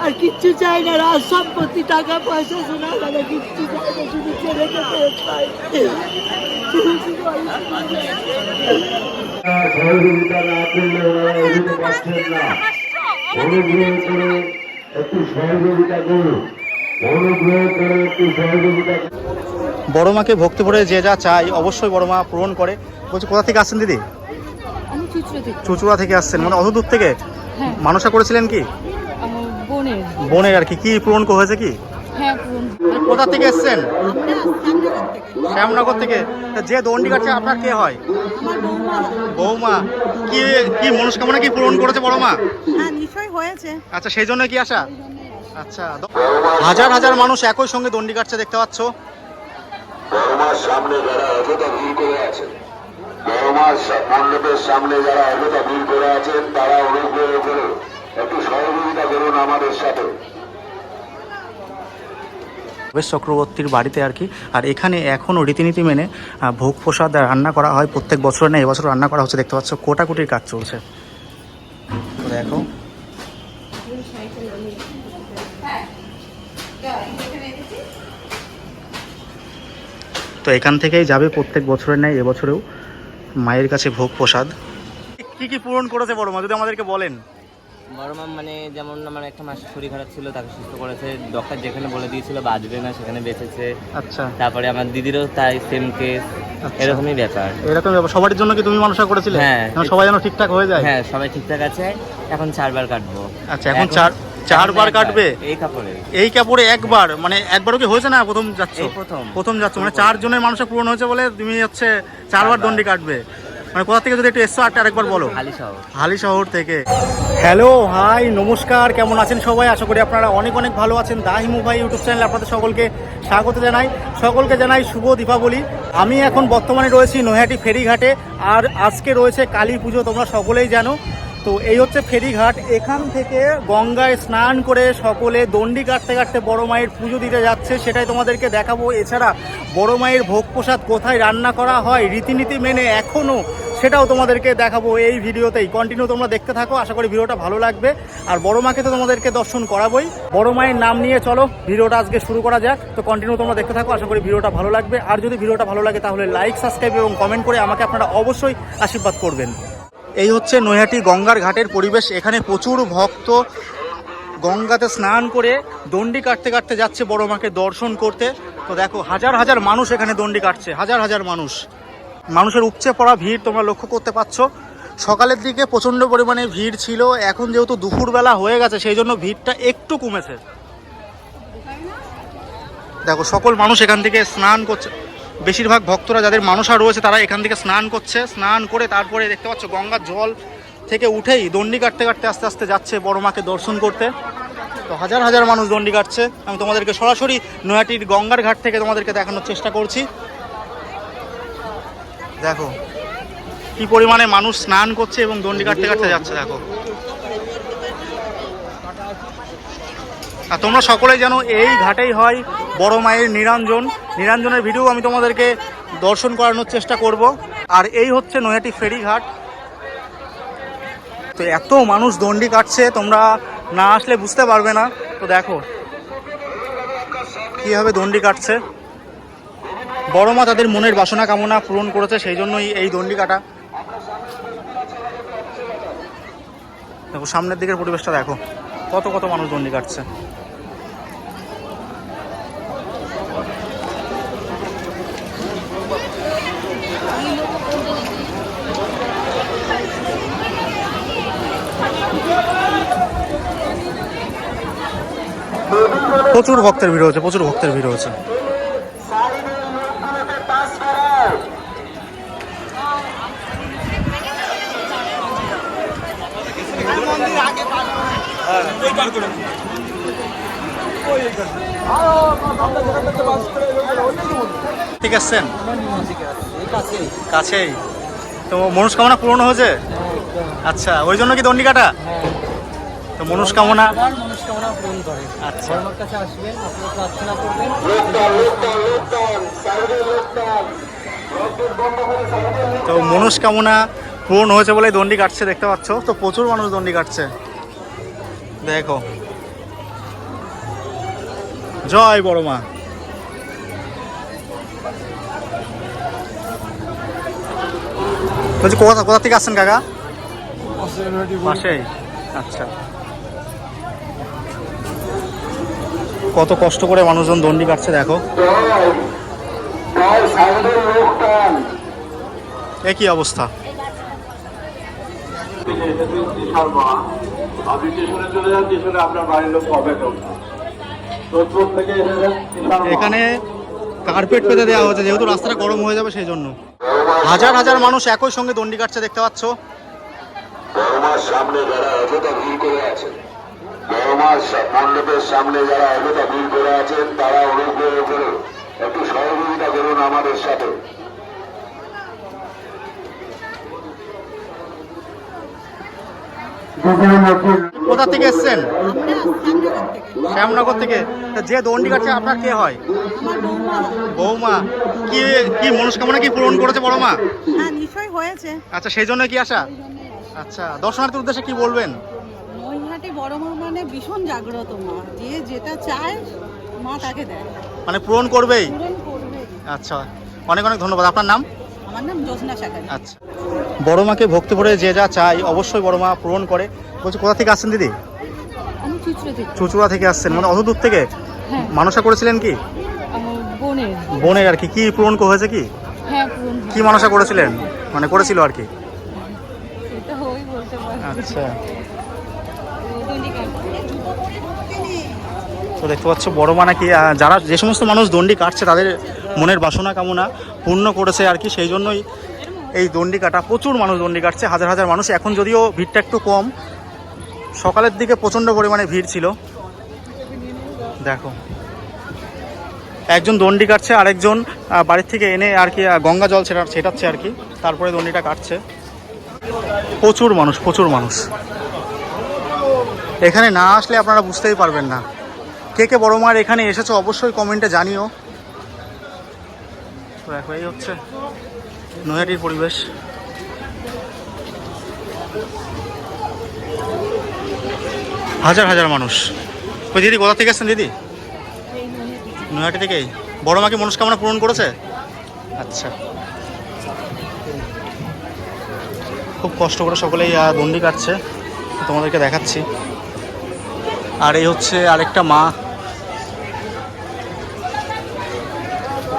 আর কিচ্ছু চাই না রাজ সম্পত্তি টাকা পয়সা শোনা কিচ্ছু শুধু করে করুন ভক্তি ভরে যে যা চাই অবশ্যই বড় মা পূরণ করে। বলছি, কোথা থেকে আসছেন দিদি? চুচড়ো থেকে আসছেন মানে অত দূর থেকে? হ্যাঁ। মানসা করেছিলেন কি? বোনের। বোনের আর কি কি পূরণ হয়েছে কি? হ্যাঁ কোথা থেকে এসছেন? শ্যামনগর থেকে। যে দণ্ডি কাটছে আপনার কে হয়? বৌমা। কি কি মনস্কামনা কি পূরণ করেছে বড় মা? হ্যাঁ নিশ্চয়ই হয়েছে। আচ্ছা সেই জন্য কি আসা আচ্ছা হাজার হাজার মানুষ একই সঙ্গে দণ্ডি কাটছে দেখতে পাচ্ছ। সামনে যারা অযথা ভিড় করে আছেন বড়মার মণ্ডপের সামনে যারা অযথা ভিড় করে আছেন, তারা অনুগ্রহ করে একটু সহযোগিতা করুন আমাদের সাথে। বেশ চক্রবর্তীর বাড়িতে আর কি। আর এখানে এখনও রীতিনীতি মেনে ভোগ প্রসাদ রান্না করা হয়। প্রত্যেক বছর না, এবছর রান্না করা হচ্ছে। দেখতে পাচ্ছ, কোটাকুটির কাজ চলছে। দেখো। তো এখান থেকেই যাবে প্রত্যেক বছরের ন্যায়, এবছরেও। মায়ের কাছে ভোগ প্রসাদ। কি কি পূরণ করেছে বড় মা? যদি আমাদেরকে বলেন। বড় মাম মানে যেমন আমার একটা মাসের শরীর খারাপ ছিল তাকে সুস্থ করেছে। ডক্টর যেখানে বলে দিয়েছিল বাঁচবে না সেখানে বেঁচেছে। আচ্ছা। তারপরে আমার দিদিরও তাই সেম কেস আচ্ছা। এরকমই ব্যাপার। এরকম ব্যাপার। সবার জন্য কি তুমি মানুষটা করেছিলে? হ্যাঁ। সবাই যেন ঠিকঠাক হয়ে যায়। হ্যাঁ সবাই ঠিকঠাক আছে। এখন চারবার কাটবো। আচ্ছা, এখন চার- চারবার কাটবে? এই কাপড়ে। এই কাপড়ে একবার? মানে একবারও কি হয়েছে না প্রথম যাচ্ছ? প্রথম। প্রথম যাচ্ছ? মানে চারজনের মানুষের পূরণ হয়েছে বলে তুমি হচ্ছে চারবার দণ্ডি কাটবে। মানে কোথা থেকে যদি একটু এসছো আটটা আরেকবার বলো। হালি শহর। থেকে। হ্যালো হাই নমস্কার কেমন আছেন সবাই? আশা করি আপনারা অনেক অনেক ভালো আছেন। দাহিমু ভাই ইউটিউব চ্যানেলে আপনাদের সকলকে স্বাগত জানাই। সকলকে জানাই শুভ দীপাবলি। আমি এখন বর্তমানে রয়েছি নৈহাটি ফেরিঘাটে। আর আজকে রয়েছে কালী পুজো তোমরা সকলেই জানো। তো এই হচ্ছে ফেরিঘাট। এখান থেকে গঙ্গায় স্নান করে সকলে দণ্ডি কাটতে কাটতে বড় মায়ের পুজো দিতে যাচ্ছে, সেটাই তোমাদেরকে দেখাবো। এছাড়া বড় মায়ের ভোগ প্রসাদ কোথায় রান্না করা হয়, রীতিনীতি মেনে এখনও সেটাও তোমাদেরকে দেখাবো এই ভিডিওতেই। কন্টিনিউ তোমরা দেখতে থাকো, আশা করি ভিডিওটা ভালো লাগবে। আর বড় মাকে তো তোমাদেরকে দর্শন করাবোই। বড় মায়ের নাম নিয়ে চলো, ভিডিওটা আজকে শুরু করা যাক। তো কন্টিনিউ তোমরা দেখতে থাকো, আশা করি ভিডিওটা ভালো লাগবে। আর যদি ভিডিওটা ভালো লাগে তাহলে লাইক সাবস্ক্রাইব এবং কমেন্ট করে আমাকে আপনারা অবশ্যই আশীর্বাদ করবেন। এই হচ্ছে নৈহাটি গঙ্গার ঘাটের পরিবেশ। এখানে প্রচুর ভক্ত গঙ্গাতে স্নান করে দণ্ডি কাটতে কাটতে যাচ্ছে বড় মাকে দর্শন করতে। তো দেখো, হাজার হাজার মানুষ এখানে দণ্ডি কাটছে, হাজার হাজার মানুষ। মানুষের উপচে পড়া ভিড় তোমরা লক্ষ্য করতে পারছ। সকালের দিকে প্রচণ্ড পরিমাণে ভিড় ছিল, এখন যেহেতু দুপুরবেলা হয়ে গেছে, সেই জন্য ভিড়টা একটু কমেছে। দেখো, সকল মানুষ এখান থেকে স্নান করছে। বেশিরভাগ ভক্তরা যাদের মানসা রয়েছে, তারা এখান থেকে স্নান করছে। স্নান করে তারপরে দেখতে পাচ্ছ গঙ্গার জল থেকে উঠেই দণ্ডি কাটতে কাটতে আস্তে আস্তে যাচ্ছে বড় মাকে দর্শন করতে। তো হাজার হাজার মানুষ দণ্ডি কাটছে। আমি তোমাদেরকে সরাসরি নয়াটির গঙ্গার ঘাট থেকে তোমাদেরকে দেখানোর চেষ্টা করছি। দেখো, কি পরিমাণে মানুষ স্নান করছে এবং দণ্ডি কাটতে কাটতে যাচ্ছে, দেখো। আর তোমরা সকলেই জানো এই ঘাটেই হয় বড় মায়ের নিরঞ্জন। নিরঞ্জনের ভিডিও আমি তোমাদেরকে দর্শন করানোর চেষ্টা করব। আর এই হচ্ছে নৈহাটি ফেরিঘাট। তো এত মানুষ দণ্ডি কাটছে, তোমরা না আসলে বুঝতে পারবে না। তো দেখো, কীভাবে দণ্ডি কাটছে। বড় মা তাদের মনের বাসনা কামনা পূরণ করেছে, সেই জন্যই এই দণ্ডি কাটা। দেখো, সামনের দিকের পরিবেশটা দেখো, কত কত মানুষ দণ্ডি কাটছে। প্রচুর ভক্তের ভিড় হয়েছে, প্রচুর ভক্তের ভিড় হচ্ছে ঠিক আছেন কাছেই। তো মনস্কামনা পূরণ হয়েছে? আচ্ছা ওই জন্য কি দণ্ডিকাটা তো মনস্কামনা মনস্কামনা পূরণ করে আচ্ছা। আমার কাছে আসবেন আপনারা প্রার্থনা করবেন। তো মনস্কামনা পূরণ হয়েছে বলে দণ্ডি কাটছে দেখতে পাচ্ছ? তো প্রচুর মানুষ দণ্ডি কাটছে। দেখো। জয় বড় মা। বলছি কোথা কোথা থেকে আসছেন কাকা? পাশেই। আচ্ছা। কত কষ্ট করে মানুষজন দণ্ডি কাটছে, দেখো। একই অবস্থা? এখানে কার্পেট পেতে দেওয়া হয়েছে, যেহেতু রাস্তাটা গরম হয়ে যাবে সেই জন্য। হাজার হাজার মানুষ একই সঙ্গে দণ্ডি কাটছে, দেখতে পাচ্ছ। সামনে যারা করে আছেন বড়মার মণ্ডপের সামনে যারা অযথা ভিড় করে আছেন তারা অনুগ্রহ করে একটু সহযোগিতা করুন আমাদের সাথে। কোথা থেকে এসছেন? শ্যামনগর থেকে। যে দণ্ডি কাটছে আপনার কে হয়? বৌমা কি কি মনস্কামনা কি পূরণ করেছে বড় মা? হ্যাঁ নিশ্চয়ই হয়েছে। আচ্ছা সেই জন্য কি আসা আচ্ছা দর্শনার্থীর উদ্দেশ্যে কি বলবেন? নৈহাটি বড় মা মানে ভীষণ জাগ্রত মা। যে যেটা চায় মা তাকে দেয়। মানে পূরণ করবেই? পূরণ করবে আচ্ছা। অনেক অনেক ধন্যবাদ। আপনার নাম? আমার নাম জ্যোৎস্না শাকারি। আচ্ছা। বড় মাকে ভক্তি ভরে যে যা চাই অবশ্যই বড় মা পূরণ করে। বলছি কোথা থেকে আসছেন দিদি? আমি চুচড়ো থেকে। চুচুড়া থেকে আসছেন। মানে অত দূর থেকে? হ্যাঁ। মানসা করেছিলেন কি? বোনের। বোনের আর কি। কি পূরণ হয়েছে কি? হ্যাঁ পূরণ কি মানসা করেছিলেন? মানে করেছিল আর কি? পারি। আচ্ছা দণ্ডি কাটছে তো দেখতে পাচ্ছ বড় মা নাকি আহ, যারা যে সমস্ত মানুষ দণ্ডি কাটছে তাদের মনের বাসনা কামনা পূর্ণ করেছে আর কি সেই জন্যই এই দণ্ডি কাটা প্রচুর মানুষ দণ্ডি কাটছে হাজার হাজার মানুষ। এখন যদিও ভিড়টা একটু কম সকালের দিকে প্রচণ্ড পরিমাণে ভিড় ছিল। দেখো একজন দণ্ডি কাটছে আরেকজন বাড়ির থেকে এনে আর কি গঙ্গা জল ছেটা ছেটাচ্ছে আর কি তারপরে দণ্ডিটা কাটছে। প্রচুর মানুষ প্রচুর মানুষ। এখানে না আসলে আপনারা বুঝতেই পারবেন না। কে কে বড় মার এখানে এসেছ অবশ্যই কমেন্টে জানিও। তো দেখো, এই হচ্ছে নৈহাটির পরিবেশ। হাজার হাজার মানুষ। ওই দিদি, কোথা থেকে এসছেন দিদি? নৈহাটি থেকেই। বড় মাকে মনস্কামনা পূরণ করেছে? আচ্ছা। খুব কষ্ট করে সকলেই দণ্ডি কাটছে। তোমাদেরকে দেখাচ্ছি। আর এই হচ্ছে আরেকটা মা।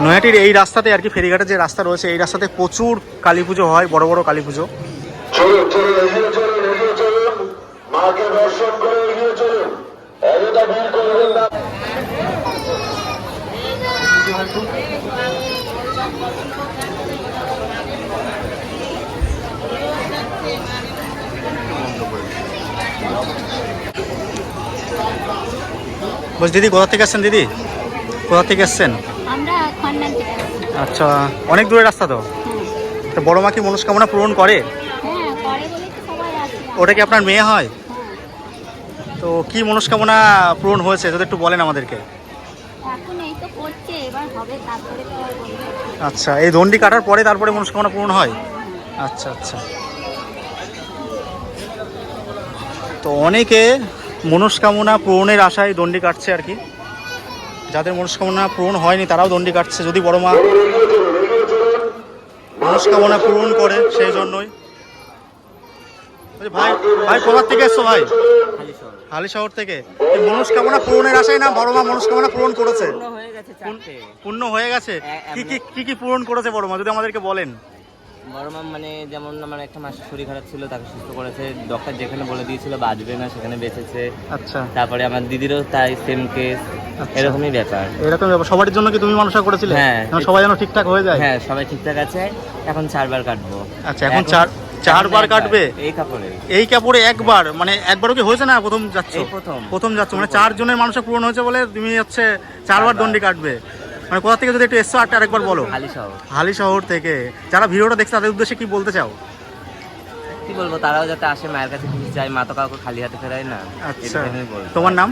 নৈহাটির এই রাস্তাতে আর কি ফেরিঘাটের যে রাস্তা রয়েছে এই রাস্তাতে প্রচুর কালী পুজো হয় বড় বড় কালী পুজো। বলছি দিদি কোথা থেকে এসছেন দিদি? কোথা থেকে থেকে আচ্ছা অনেক দূরের রাস্তা তো। তো বড় মা কি মনস্কামনা পূরণ করে? হ্যাঁ ওটা কি আপনার মেয়ে হয়? তো কি মনস্কামনা পূরণ হয়েছে যদি একটু বলেন আমাদেরকে। আচ্ছা এই দণ্ডি কাটার পরে তারপরে মনস্কামনা পূরণ হয়? আচ্ছা আচ্ছা। তো অনেকে মনস্কামনা পূরণের আশায় দণ্ডি কাটছে আর কি। যাদের মনস্কামনা পূরণ হয়নি তারাও দণ্ডি কাটছে। যদি বড় মা মনস্কামনা পূরণ করে সেই জন্যই। ভাই ভাই কোথা থেকে এসছো ভাই? হালি শহর থেকে? এই মনস্কামনা পূরণের আশায় না বড় মা মনস্কামনা পূরণ করেছে? পূর্ণ হয়ে গেছে পূর্ণ হয়ে গেছে? এ- কি কি এমন- কি কি পূরণ করেছে বড় মা? যদি আমাদেরকে বলেন। বড় মাম মানে যেমন আমার একটা মাসের শরীর খারাপ ছিল তাকে সুস্থ করেছে। ডক্টর যেখানে বলে দিয়েছিল বাঁচবে না সেখানে বেঁচেছে। আচ্ছা। তারপরে আমার দিদিরও তাই সেম কেস। এরকমই ব্যাপার। এরকম ব্যাপার। সবার জন্য কি তুমি মানুষা করেছিলে? হ্যাঁ। সবাই যেন ঠিকঠাক হয়ে যায়? হ্যাঁ সবাই ঠিকঠাক আছে। এখন চারবার কাটবো। আচ্ছা এখন চার চারবার কাটবে? এই কাপড়ে। এই কাপড়ে একবার? মানে একবারও কি হয়েছে না প্রথম যাচ্ছ? প্রথম। প্রথম যাচ্ছ? মানে চারজনের মানুষের পূরণ হয়েছে বলে তুমি হচ্ছে চারবার দণ্ডি কাটবে। মানে কোথা থেকে যদি একটু এসছো আটটা আরেকবার বলো। খালি সহ হালি শহর থেকে। যারা ভিডিওটা দেখছে তাদের উদ্দেশ্যে কি বলতে চাও? কি বলব? তারাও যাতে আসে মায়ের কাছে কিছু চাই মা তো কাউকে খালি হাতে ফেরায় না। আচ্ছা। তোমার নাম?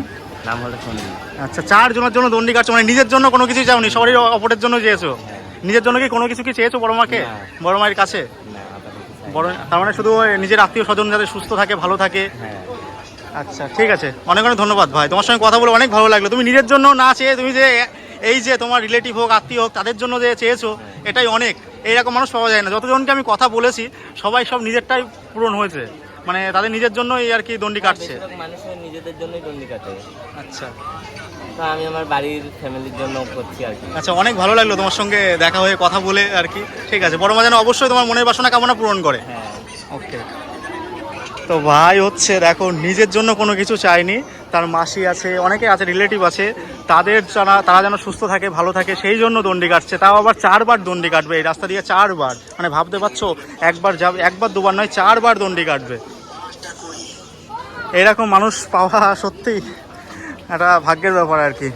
নাম হলো সন্দীপ। আচ্ছা চারজনের জন্য দণ্ডি কাটছো মানে নিজের জন্য কোনো কিছু চাওনি সবারই অপরের জন্য চেয়েছো? নিজের জন্য কি কোনো কিছু কি চেয়েছো বড় মাকে? বড় মায়ের কাছে। বড় তার মানে শুধু নিজের আত্মীয় স্বজন যাতে সুস্থ থাকে ভালো থাকে? হ্যাঁ। আচ্ছা ঠিক আছে। অনেক অনেক ধন্যবাদ ভাই। তোমার সঙ্গে কথা বলে অনেক ভালো লাগল। তুমি নিজের জন্য না চেয়ে তুমি যে এই যে তোমার রিলেটিভ হোক আত্মীয় হোক তাদের জন্য যে চেয়েছো এটাই অনেক। এইরকম মানুষ পাওয়া যায় না। যতজনকে আমি কথা বলেছি সবাই সব নিজেরটাই পূরণ হয়েছে। মানে তাদের নিজের জন্য এই আর কি দণ্ডি কাটছে। মানুষের নিজেদের জন্যই দণ্ডি কাটে। আচ্ছা। তো আমি আমার বাড়ির ফ্যামিলির জন্য করছি আর কি। আচ্ছা অনেক ভালো লাগল তোমার সঙ্গে দেখা হয়ে কথা বলে আর কি। ঠিক আছে বড় মা যেন অবশ্যই তোমার মনের বাসনা কামনা পূরণ করে। হ্যাঁ। ওকে। তো ভাই হচ্ছে দেখো নিজের জন্য কোনো কিছু চায়নি তার মাসি আছে অনেকে আছে রিলেটিভ আছে। তাদের যারা তারা যেন সুস্থ থাকে ভালো থাকে সেই জন্য দণ্ডি কাটছে। তাও আবার চারবার দণ্ডি কাটবে এই রাস্তা দিয়ে চারবার। মানে ভাবতে পারছ একবার যাবে একবার দুবার নয় চারবার দণ্ডি কাটবে। এরকম মানুষ পাওয়া সত্যিই একটা ভাগ্যের ব্যাপার আর কি।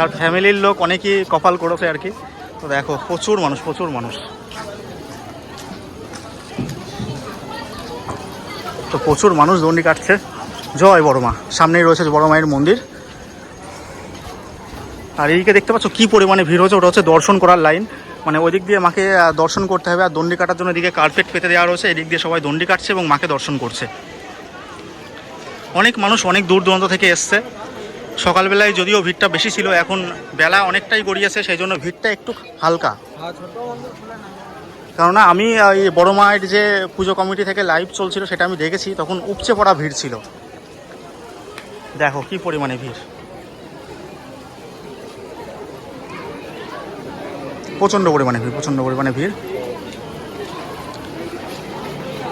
আর ফ্যামিলির লোক অনেকেই কপাল করেছে আর কি। তো দেখো, প্রচুর মানুষ প্রচুর মানুষ। তো প্রচুর মানুষ দণ্ডি কাটছে। জয় বড় মা। সামনেই রয়েছে বড় মায়ের মন্দির। আর এইদিকে দেখতে পাচ্ছ কি পরিমাণে ভিড় হচ্ছে, ওটা হচ্ছে দর্শন করার লাইন। মানে ওই দিক দিয়ে মাকে দর্শন করতে হবে আর দণ্ডি কাটার জন্য এদিকে কার্পেট পেতে দেওয়া রয়েছে। এদিক দিয়ে সবাই দণ্ডি কাটছে এবং মাকে দর্শন করছে। অনেক মানুষ অনেক দূর দূরান্ত থেকে এসছে। সকালবেলায় যদিও ভিড়টা বেশি ছিল, এখন বেলা অনেকটাই গড়িয়েছে, সেই জন্য ভিড়টা একটু হালকা। কেননা আমি, এই বড় মায়ের যে পুজো কমিটি থেকে লাইভ চলছিল, সেটা আমি দেখেছি, তখন উপচে পড়া ভিড় ছিল। দেখো কি পরিমাণে ভিড়। প্রচণ্ড পরিমাণে ভিড়, প্রচণ্ড পরিমাণে ভিড়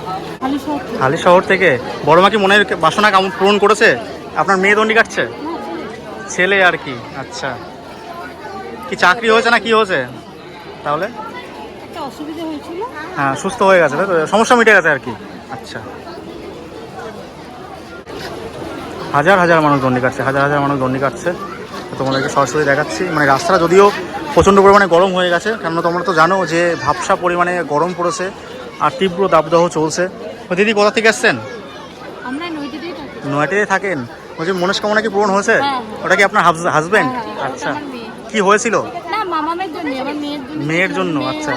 খালি সব হালি শহর থেকে? বড় মা কি মনের বাসনা কেমন পূরণ করেছে? আপনার মেয়ে দণ্ডি কাটছে? ছেলে। আর কি? আচ্ছা। কি চাকরি হয়েছে না কি হয়েছে? তাহলে? হ্যাঁ সুস্থ হয়ে গেছে তাই তো? সমস্যা মিটে গেছে আর কি? আচ্ছা। হাজার হাজার মানুষ দণ্ডি কাটছে হাজার হাজার মানুষ দণ্ডি কাটছে। তোমাদেরকে সরাসরি দেখাচ্ছি। মানে রাস্তাটা যদিও প্রচণ্ড পরিমাণে গরম হয়ে গেছে কেননা তোমরা তো জানো যে ভাবসা পরিমাণে গরম পড়েছে আর তীব্র দাবদাহ চলছে। দিদি কোথা থেকে আসছেন? নয়টিতে থাকেন? বলছি মনস্কামনা কি পূরণ হয়েছে? হ্যাঁ। ওটা কি আপনার হাজবেন্ড হ্যাঁ, হ্যাঁ, আচ্ছা। কি হয়েছিল? মেয়ের জন্য আচ্ছা।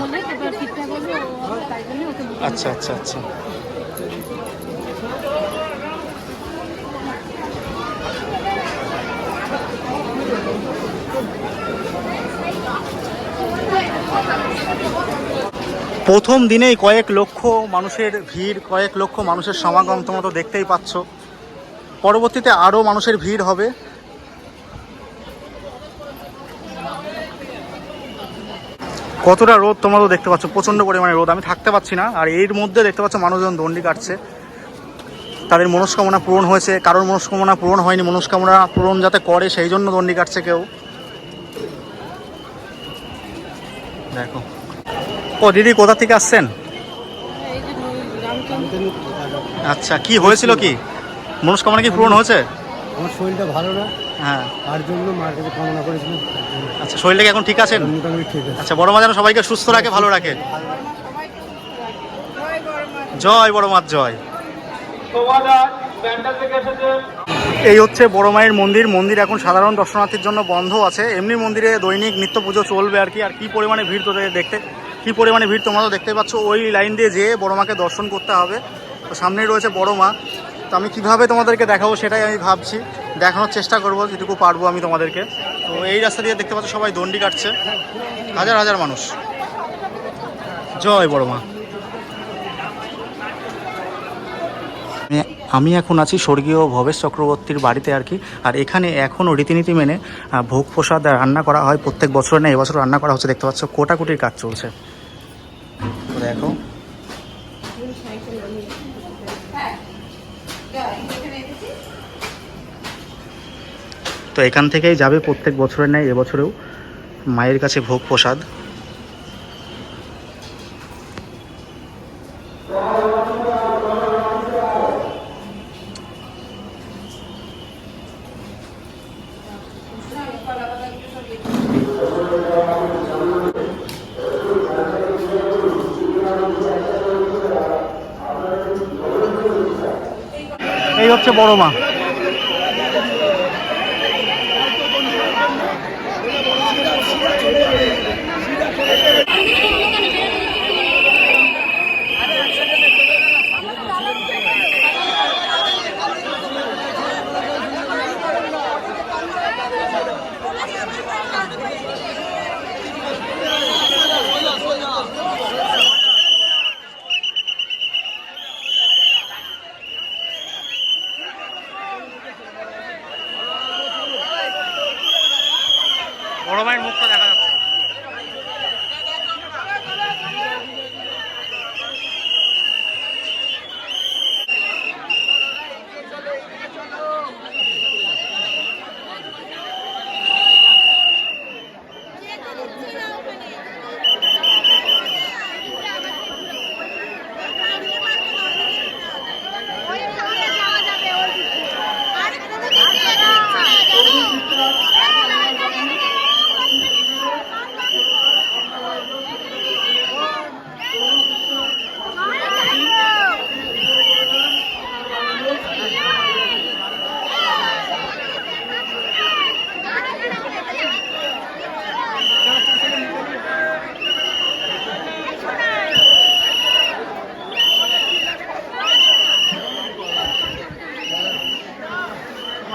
বুঝিয়ে আচ্ছা আচ্ছা আচ্ছা। প্রথম দিনেই কয়েক লক্ষ মানুষের ভিড়, কয়েক লক্ষ মানুষের সমাগম তোমরা তো দেখতেই পাচ্ছ। পরবর্তীতে আরও মানুষের ভিড় হবে। কতটা রোদ তোমরা তো দেখতে পাচ্ছ, প্রচণ্ড পরিমাণে রোদ। আমি থাকতে পারছি না, আর এর মধ্যে দেখতে পাচ্ছ মানুষজন দণ্ডি কাটছে। তাদের মনস্কামনা পূরণ হয়েছে, কারোর মনস্কামনা পূরণ হয়নি, মনস্কামনা পূরণ যাতে করে, সেই জন্য দণ্ডি কাটছে কেউ। দেখো। ও দিদি কোথা থেকে আসছেন? আচ্ছা কি হয়েছিল কি? মনস্কামনা কি পূরণ হয়েছে? আমার শরীরটা ভালো না। হ্যাঁ। তার জন্য মার কাছে কামনা করেছিলাম আচ্ছা শরীরটা কি এখন ঠিক আছেন? মোটামুটি ঠিক আছে। আচ্ছা বড় মা যেন সবাইকে সুস্থ রাখে ভালো রাখে। জয় বড় মার জয়। এই হচ্ছে বড় মায়ের মন্দির। মন্দির এখন সাধারণ দর্শনার্থীর জন্য বন্ধ আছে। এমনি মন্দিরে দৈনিক নিত্য পুজো চলবে আর কি। আর কি পরিমাণে ভিড় তোদের দেখতে কি পরিমাণে ভিড় তোমরা তো দেখতে পাচ্ছ, ওই লাইন দিয়ে যেয়ে বড় মাকে দর্শন করতে হবে। তো সামনেই রয়েছে বড় মা। তো আমি কীভাবে তোমাদেরকে দেখাবো সেটাই আমি ভাবছি। দেখানোর চেষ্টা করব, যেটুকু পারব আমি তোমাদেরকে। তো এই রাস্তা দিয়ে দেখতে পাচ্ছ সবাই দণ্ডি কাটছে। হাজার হাজার মানুষ। জয় বড় মা। আমি- এখন আছি স্বর্গীয় ভবেশ চক্রবর্তীর বাড়িতে আর কি। আর এখানে এখনও রীতিনীতি মেনে ভোগ প্রসাদ রান্না করা হয় প্রত্যেক বছর না, এবছর রান্না করা হচ্ছে, দেখতে পাচ্ছ কোটাকুটির কাজ চলছে। দেখো। তো এখান থেকেই যাবে প্রত্যেক বছরের ন্যায় এবছরেও মায়ের কাছে ভোগ প্রসাদ।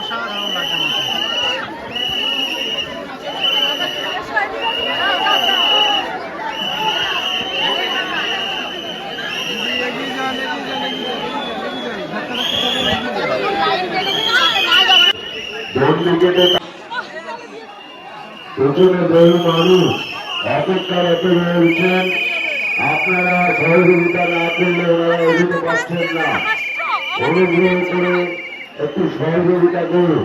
অসাধারণ লাগছে প্রচুর বহু মানুষ অপেক্ষায় উঠছেন আপনারা সহযোগিতা না করলে ওনারা এগোতে পারছেন না। অনুগ্রহ করে একটু সহযোগিতা করুন।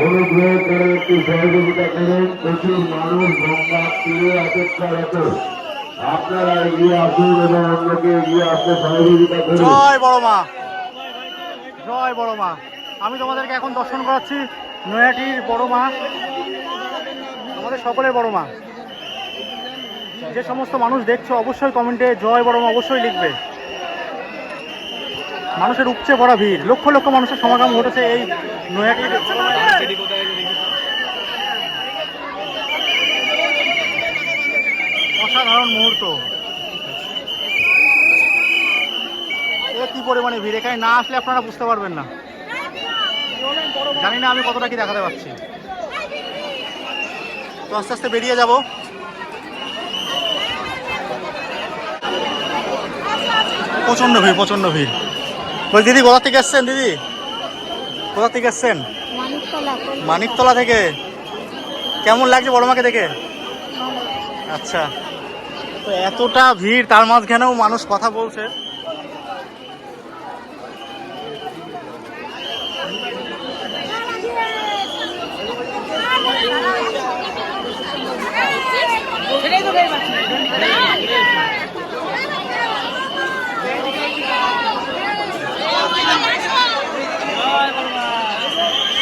অনুগ্রহ করে একটু সহযোগিতা করুন। প্রচুর মানুষ লম্বা দিয়ে অপেক্ষারত আপনারা এগিয়ে আসুন এবং অন্যকে এগিয়ে আসতে সহযোগিতা করুন। জয় বড় মা। জয় বড় মা। আমি তোমাদেরকে এখন দর্শন করাচ্ছি নয়াটির বড় মা। আমাদের সকলের বড় মা। যে সমস্ত মানুষ দেখছ, অবশ্যই কমেন্টে জয় বড় মা অবশ্যই লিখবে। মানুষের উপচে পড়া ভিড়। লক্ষ লক্ষ মানুষের সমাগম ঘটেছে এই অসাধারণ মুহূর্ত। কি পরিমাণে ভিড়? এখানে না আসলে আপনারা বুঝতে পারবেন না। জানি না আমি কতটা কি দেখাতে পারছি। তো আস্তে আস্তে বেরিয়ে যাব। প্রচণ্ড ভিড় প্রচণ্ড ভিড়। বল দিদি কোথা থেকে এসছেন দিদি? কোথা থেকে এসছেন মানিকতলা মানিকতলা থেকে? কেমন লাগছে বড় মাকে দেখে? আচ্ছা। তো এতটা ভিড় তার মাঝখানেও মানুষ কথা বলছে।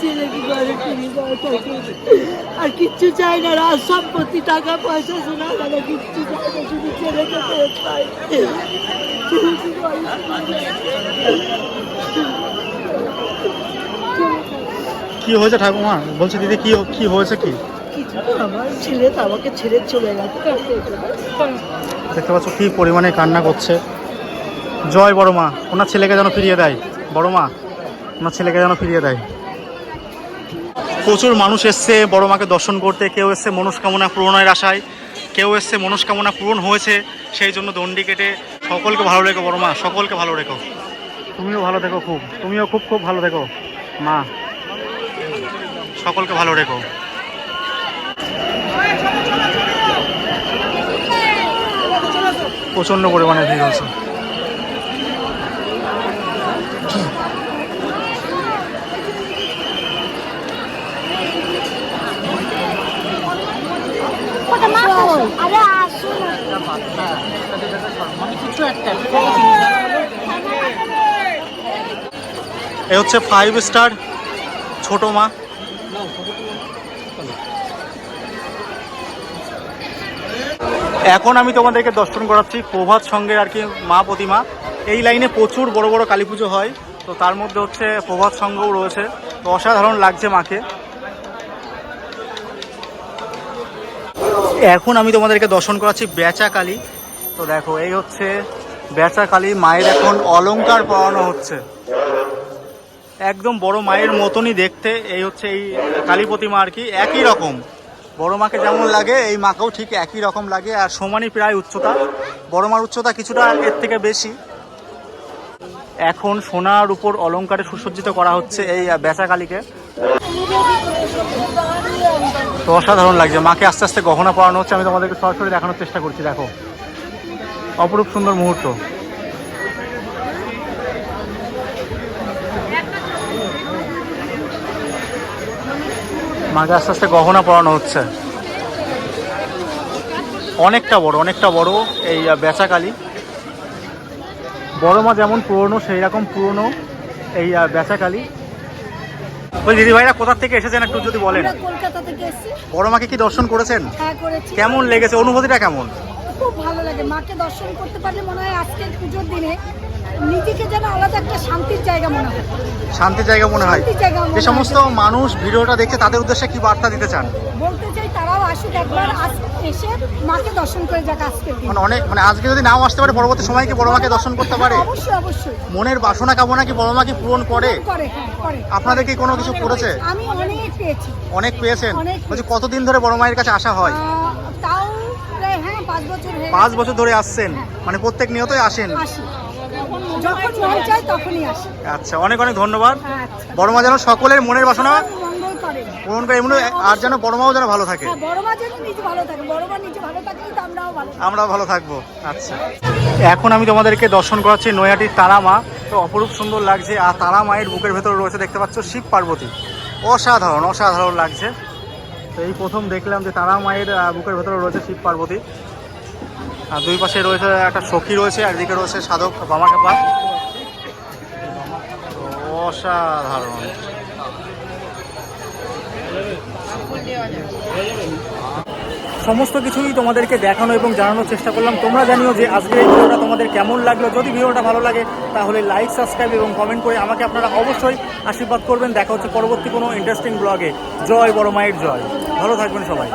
আমার ছেলেকে ঘরে ফিরে থাকে আর কিচ্ছু চাই না রাজ সম্পত্তি টাকা পয়সা শোনা গেল কিচ্ছু চাই না শুধু ছেলেকে ফেরত পাই কি হয়েছে ঠাকুমা? বলছে দিদি কি কি হয়েছে কি? আমার ছেলে তো আমাকে ছেড়ে চলে গেছে। দেখতে পাচ্ছ কি পরিমাণে কান্না করছে। জয় বড় মা ওনার ছেলেকে যেন ফিরিয়ে দেয়। বড় মা ওনার ছেলেকে যেন ফিরিয়ে দেয়। প্রচুর মানুষ এসছে, বড় মাকে দর্শন করতে, কেউ এসছে মনস্কামনা পূরণের আশায়, কেউ এসছে মনস্কামনা পূরণ হয়েছে, সেই জন্য দণ্ডি কেটে সকলকে ভালো রেখো, বড় মা, সকলকে ভালো রেখো। তুমিও ভালো থেকো খুব, তুমিও খুব খুব ভালো থেকো, মা। সকলকে ভালো রেখো। প্রচণ্ড পরিমাণে ভিড় হয়েছে আরে আসুন এ হচ্ছে ফাইভ স্টার ছোট মা। এখন আমি তোমাদেরকে দর্শন করাচ্ছি প্রভাত সঙ্গে আর কি মা প্রতিমা। এই লাইনে প্রচুর বড় বড় কালী পুজো হয়, তো তার মধ্যে হচ্ছে প্রভাত সঙ্গও রয়েছে। তো অসাধারণ লাগছে মাকে। এখন আমি তোমাদেরকে দর্শন করাচ্ছি বেচা কালী তো দেখো, এই হচ্ছে বেচা কালী মায়ের এখন অলংকার পরানো হচ্ছে। একদম বড় মায়ের মতনই দেখতে এই হচ্ছে এই কালী প্রতিমা আর কি, একই রকম। বড় মাকে যেমন লাগে, এই মাকেও ঠিক একই রকম লাগে, আর সমানই প্রায় উচ্চতা। বড় মার উচ্চতা কিছুটা এর থেকে বেশি। এখন সোনার উপর অলংকারে সুসজ্জিত করা হচ্ছে এই বেচা কালীকে তো অসাধারণ লাগছে। মাকে আস্তে আস্তে গহনা পরানো হচ্ছে। আমি তোমাদেরকে সরাসরি দেখানোর চেষ্টা করছি, দেখো। অপরূপ সুন্দর মুহূর্ত। মাকে আস্তে আস্তে গহনা পরানো হচ্ছে। অনেকটা বড় অনেকটা বড় এই বেচাকালী। বড় মা যেমন পুরনো সেই রকম পুরনো এই বেচাকালী। ওই দিদি ভাইরা কোথা থেকে এসেছেন একটু যদি বলেন? কলকাতা থেকে এসেছি। বড় মাকে কি দর্শন করেছেন? হ্যাঁ করেছি। কেমন লেগেছে? অনুভূতিটা কেমন? খুব ভালো লাগে। মাকে দর্শন করতে পারলে মনে হয় আজকের পুজোর দিনে নিজেকে যেন আলাদা একটা শান্তির জায়গা মনে হয়। শান্তির জায়গা মনে হয়। যে সমস্ত মানুষ ভিডিওটা দেখছে তাদের উদ্দেশ্যে কি বার্তা দিতে চান? বলতে চাই তারাও আসুক একবার এসে মাকে দর্শন করে যাক আজকের দিন। মানে অনেক মানে আজকে যদি নাও আসতে পারে পরবর্তী সময় কি বড় মাকে দর্শন করতে পারে? অবশ্যই অবশ্যই। মনের বাসনা কামনা কি বড় মা কি পূরণ করে? করে হ্যাঁ করে। আপনাদের কি কোনো কিছু করেছে? আমি অনেক পেয়েছি। অনেক পেয়েছেন? বলছি কতদিন ধরে বড় মায়ের কাছে আসা হয় আহ, তাও প্রায় হ্যাঁ পাঁচ বছর হয়ে ধরে আসছেন? মানে প্রত্যেক নিয়তই আসেন? যখন মন চাই তখনই আসি। আচ্ছা অনেক অনেক ধন্যবাদ। আচ্ছা। বড় মা যেন সকলের মনের বাসনা পূরণ করে এমনি আর যেন বড় মাও যেন ভালো থাকে। হ্যাঁ আমরাও ভালো থাকব। আচ্ছা। এখন আমি তোমাদেরকে দর্শন করাচ্ছি নৈহাটির তারা মা তো অপরূপ সুন্দর লাগছে। আর তারা মায়ের বুকের ভেতর রয়েছে দেখতে পাচ্ছ শিব পার্বতী। অসাধারণ অসাধারণ লাগছে। তো এই প্রথম দেখলাম যে তারা মায়ের বুকের ভেতরে রয়েছে শিব পার্বতী। আর দুই পাশে রয়েছে একটা সখী রয়েছে, একদিকে রয়েছে সাধক বামা খেপা। অসাধারণ। সমস্ত কিছুই তোমাদেরকে দেখানো এবং জানানোর চেষ্টা করলাম। তোমরা জানিও যে আজকে এই ভিডিওটা তোমাদের কেমন লাগল। যদি ভিডিওটা ভালো লাগে, তাহলে লাইক সাবস্ক্রাইব এবং কমেন্ট করে আমাকে আপনারা অবশ্যই আশীর্বাদ করবেন। দেখা হচ্ছে পরবর্তী কোনো ইন্টারেস্টিং ব্লগে জয় বড় মায়ের জয়। ভালো থাকবেন সবাই।